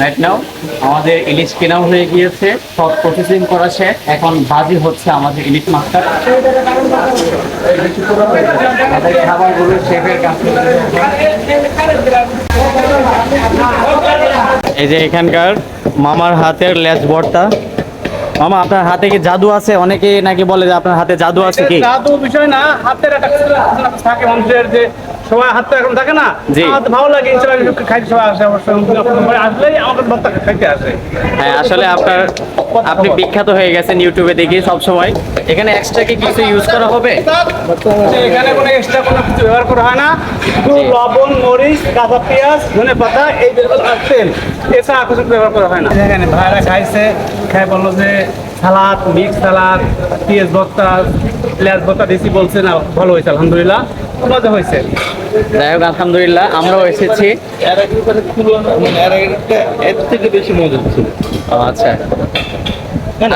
Right now আমাদের ইলিশ কেনাও হয়ে গিয়েছে, সব প্রসেসিং করা শেষ, এখন হচ্ছে আমাদের ইলিশ মাছটা এই যে এখানকার মামার হাতের লেজ ভর্তা। মামা, আপনার হাতে কি জাদু আছে? অনেকে নাকি বলে যে আপনার হাতে জাদু আছে কি? জাদু বিষয় না, হাতের একটা থাকে মানুষের যে সবাই হাত তো এখন থাকে না। আমার ভালো লাগে ইনশাল্লাহ খাইতে সবাই আসে অবশ্য। আপনার আসলেই আমাকে ভর্তা খাইতে আসে। হ্যাঁ আসলে আপনার আপনি বিখ্যাত হয়ে গেছেন ইউটিউবে দেখি সব সময়। এখানে এক্সট্রা কি কিছু ইউজ করা হবে? এখানে কোনো এক্সট্রা কোনো কিছু ব্যবহার করা হয় না। শুধু লবণ মরিচ কাঁচা পেঁয়াজ ধনে পাতা এই তেল। এছাড়া কিছু ব্যবহার করা হয় না। এখানে ভাইরা খাইছে খাই বলল যে সালাদ মিক্স সালাদ পেঁয়াজ ভর্তা পেঁয়াজ ভর্তা বেশি বলছে না ভালো হয়েছে আলহামদুলিল্লাহ। মজা হয়েছে? যাই হোক আলহামদুলিল্লাহ আমরাও এসেছি। এর মানে থেকে বেশি মজা ছিল ও, আচ্ছা।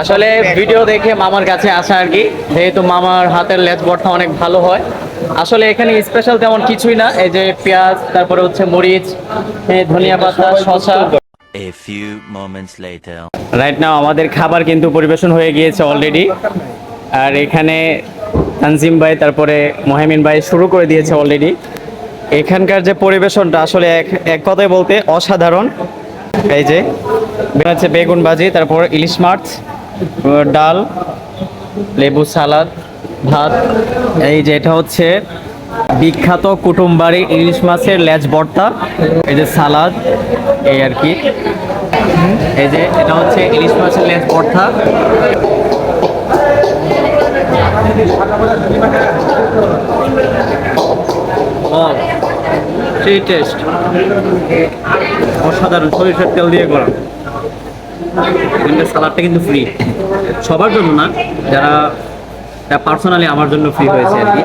আসলে ভিডিও দেখে মামার কাছে আসা আর কি যেহেতু মামার হাতের লেজ ভর্তা অনেক ভালো হয়। আসলে এখানে স্পেশাল তেমন কিছুই না এই যে পেঁয়াজ তারপরে হচ্ছে মরিচ ধনিয়া পাতা শসা। A few moments later. Right now আমাদের খাবার কিন্তু পরিবেশন হয়ে গিয়েছে অলরেডি আর এখানে তানজিম ভাই, তারপরে মোহামিন ভাই শুরু করে দিয়েছে অলরেডি এখানকার যে পরিবেশনটা আসলে এক এক কথায় বলতে অসাধারণ। এই যে হচ্ছে বেগুন ভাজি, তারপর ইলিশ মাছ, ডাল, লেবু সালাদ, ভাত। এই যে, এটা হচ্ছে বিখ্যাত কুটুমবাড়ি ইলিশ মাছের লেজ ভর্তা। এই যে সালাদ, এই আর কি। এই যে, এটা হচ্ছে ইলিশ মাছের লেজ ভর্তা। সেই টেস্ট অসাধারণ, সরিষার তেল দিয়ে করা। এখানকার সালাডটা কিন্তু ফ্রি সবার জন্য না, যারা পার্সোনালি আমার জন্য ফ্রি হয়েছে আর কি।